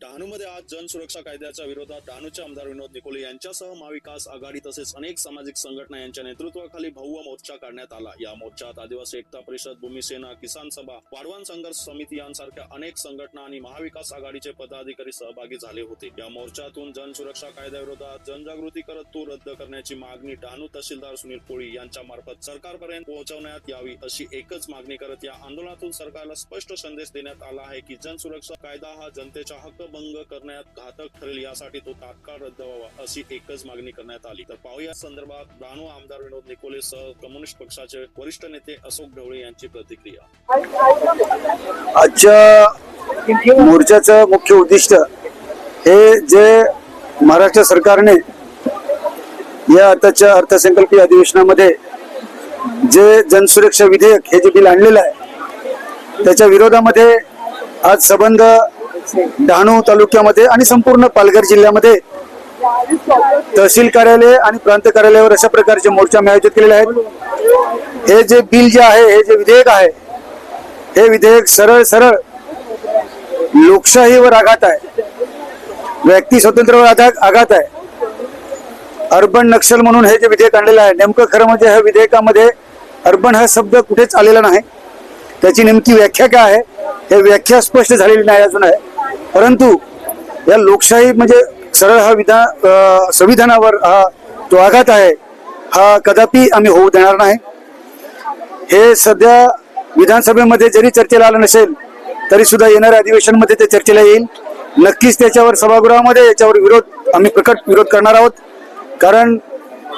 डहाणूमध्ये आज जनसुरक्षा कायद्याच्या विरोधात डहाणूचे आमदार विनोद निकोले यांच्यासह महाविकास आघाडी तसेच अनेक सामाजिक संघटना यांच्या नेतृत्वाखाली भव्य मोर्चा काढण्यात आला. या मोर्चात आदिवासी एकता परिषद भूमिसेना किसान सभा वाढवण संघर्ष समिती यांसारख्या अनेक संघटना आणि महाविकास आघाडीचे पदाधिकारी सहभागी झाले होते. या मोर्चातून जनसुरक्षा कायद्याविरोधात जनजागृती करत तो रद्द करण्याची मागणी डहाणू तहसीलदार सुनील कोळी यांच्या मार्फत सरकारपर्यंत पोहोचवण्यात यावी अशी एकच मागणी करत या आंदोलनातून सरकारला स्पष्ट संदेश देण्यात आला आहे की जनसुरक्षा कायदा हा जनतेचा हक्क भंग करण्यात घातक ठरेल यासाठी तो तात्काळ रद्द व्हावा अशी एकच मागणी करण्यात आली. तर पाहुया या संदर्भात डहाणू आमदार विनोद निकोले सह कम्युनिस्ट पक्षाचे वरिष्ठ नेते अशोक ढवळे यांची प्रतिक्रिया. आजच्या मोर्चाचं मुख्य उद्दिष्ट हे जे महाराष्ट्र सरकारने या आताच्या अर्थसंकल्पीय अधिवेशनामध्ये जे जनसुरक्षा विधेयक हे जे बिल आणलेलं आहे त्याच्या विरोधामध्ये आज संबंध डहाणू तालुक्यामध्ये आणि संपूर्ण पालघर जिल्ह्यामध्ये तहसील कार्यालय आणि प्रांत कार्यालयावर अशा प्रकारचे मोर्चा आम्ही आयोजित केलेले आहेत. हे जे बिल जे आहे हे जे विधेयक आहे हे विधेयक सरळ सरळ लोकशाहीवर आघात आहे. व्यक्ती स्वतंत्रवर आघात आघात आहे. अर्बन नक्षल म्हणून हे जे विधेयक आणलेलं आहे नेमकं खरं म्हणजे ह्या विधेयकामध्ये अर्बन हा शब्द कुठेच आलेला नाही. त्याची नेमकी व्याख्या काय आहे हे व्याख्या स्पष्ट झालेली नाही अजून आहे. परंतु या लोकशाही म्हणजे सरळ हा विधान संविधानावर हा जो आघात आहे हा कदापि आम्ही होऊ देणार नाही. हे सध्या विधानसभेमध्ये जरी चर्चेला आलं नसेल तरी सुद्धा येणाऱ्या अधिवेशनमध्ये ते चर्चेला येईल. नक्कीच त्याच्यावर सभागृहामध्ये याच्यावर विरोध आम्ही प्रकट विरोध करणार आहोत. कारण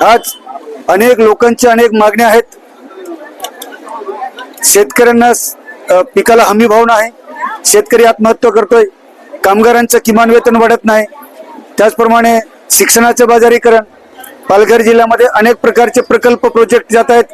आज अनेक लोकांची अनेक मागण्या आहेत. शेतकऱ्यांना पिकाला हमी भाव नाही. शेतकरी आत्महत्या करतोय. कामगारांचं किमान वेतन वाढत नाही. त्याचप्रमाणे शिक्षणाचं बाजारीकरण. पालघर जिल्ह्यामध्ये अनेक प्रकारचे प्रकल्प प्रोजेक्ट जात आहेत.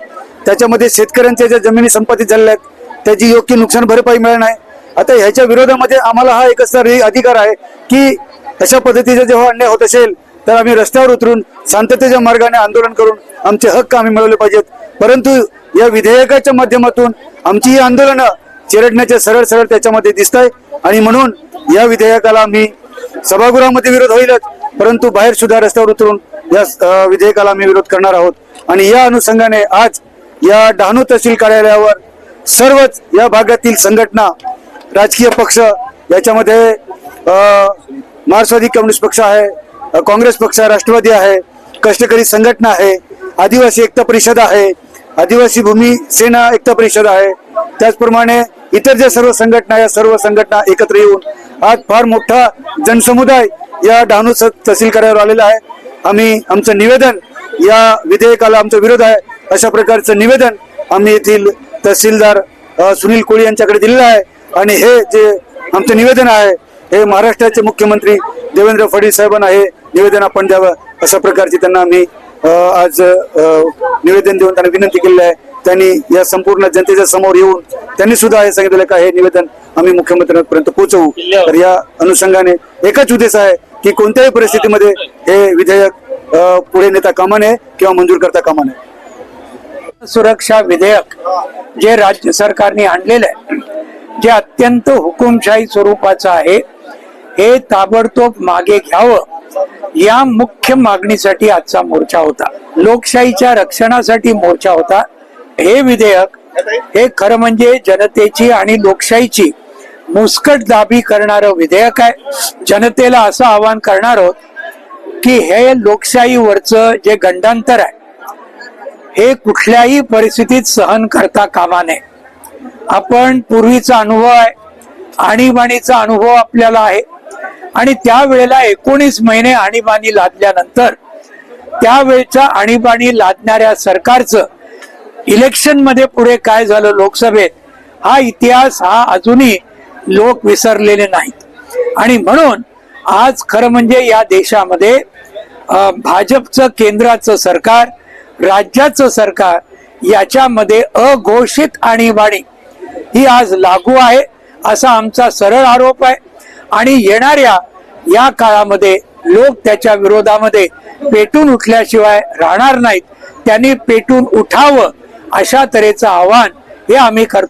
त्याच्यामध्ये शेतकऱ्यांच्या ज्या जमिनी संपादित झालेल्या आहेत त्याची योग्य नुकसान भरपाई मिळत नाही. आता ह्याच्या विरोधामध्ये आम्हाला हा एकच तर अधिकार आहे की अशा पद्धतीचा जेव्हा अन्याय होत असेल तर आम्ही रस्त्यावर उतरून शांततेच्या मार्गाने आंदोलन करून आमचे हक्क आम्ही मिळवले पाहिजेत. परंतु या विधेयकाच्या माध्यमातून आमची ही आंदोलनं चिरडण्याचे सरळ सरळ त्याच्यामध्ये दिसत आहे आणि म्हणून या विधेयकाला मी सभागृहामध्ये विरोध होईलच परंतु बाहेर सुद्धा रस्त्यावर उतरून या विधेयकाला मी विरोध करणार आहोत. आणि या अनुषंगाने आज या डहाणू तहसील कार्यालयावर सर्वच या भागातील संघटना राजकीय पक्ष याच्यामध्ये मार्क्सवादी कम्युनिस्ट पक्ष आहे काँग्रेस पक्ष राष्ट्रवादी आहे कष्टकरी संघटना आहे आदिवासी एकता परिषद आहे आदिवासी भूमी सेना एकता परिषद आहे. त्याचप्रमाणे इतर ज्या सर्व संघटना या सर्व संघटना एकत्र येऊन आज फार मोठा जनसमुदाय या डहाणू तहसील कार्यावर आलेला आहे. आम्ही आमचं निवेदन या विधेयकाला आमचा विरोध आहे. अशा प्रकारचं निवेदन आम्ही येथील तहसीलदार सुनील कोळी यांच्याकडे दिलेलं आहे. आणि हे जे आमचं निवेदन आहे हे महाराष्ट्राचे मुख्यमंत्री देवेंद्र फडणवीस साहेबांना हे निवेदन आपण द्यावं अशा प्रकारची त्यांना आम्ही आज निवेदन देऊन त्यांना विनंती केलेली आहे. त्यांनी या संपूर्ण जनतेच्या समोर येऊन त्यांनी सुद्धा हे सांगितलेलं का हे निवेदन आम्ही मुख्यमंत्र्यांपर्यंत पोहोचवू. तर या अनुषंगाने एकच उद्देश आहे की कोणत्याही परिस्थितीमध्ये हे विधेयक पुढे नेता कामा नये किंवा मंजूर करता कामा नये सुरक्षा विधेयक जे राज्य सरकारने आणलेलं आहे जे अत्यंत हुकुमशाही स्वरूपाचं आहे हे ताबडतोब मागे घ्यावं. या मुख्य मागणीसाठी आजचा मोर्चा होता. लोकशाहीच्या रक्षणासाठी मोर्चा होता. हे विधेयक हे खरं म्हणजे जनतेची आणि लोकशाहीची मुस्कट दाबी करणारं विधेयक आहे. जनतेला असं आवाहन करणार आहोत की हे लोकशाहीवरचं जे गंडांतर आहे हे कुठल्याही परिस्थितीत सहन करता कामा नये. आपण पूर्वीचा अनुभव आहे. आणीबाणीचा अनुभव आपल्याला आहे. आणि त्यावेळेला एकोणीस महिने आणीबाणी लादल्यानंतर त्यावेळच्या आणीबाणी लादणाऱ्या सरकारचं इलेक्शनमध्ये पुढे काय झालं लोकसभेत हा इतिहास हा अजूनही लोक विसरलेले नाहीत. आणि म्हणून आज खरं म्हणजे या देशामध्ये भाजपचं केंद्राचं सरकार राज्याचं सरकार याच्यामध्ये अघोषित आणीबाणी ही आज लागू आहे असा आमचा सरळ आरोप आहे. आणि येणाऱ्या या काळामध्ये लोक त्याच्या विरोधामध्ये पेटून उठल्याशिवाय राहणार नाहीत. त्यांनी पेटून उठावं अशा तऱ्हेचं आव्हान हे आम्ही करतो.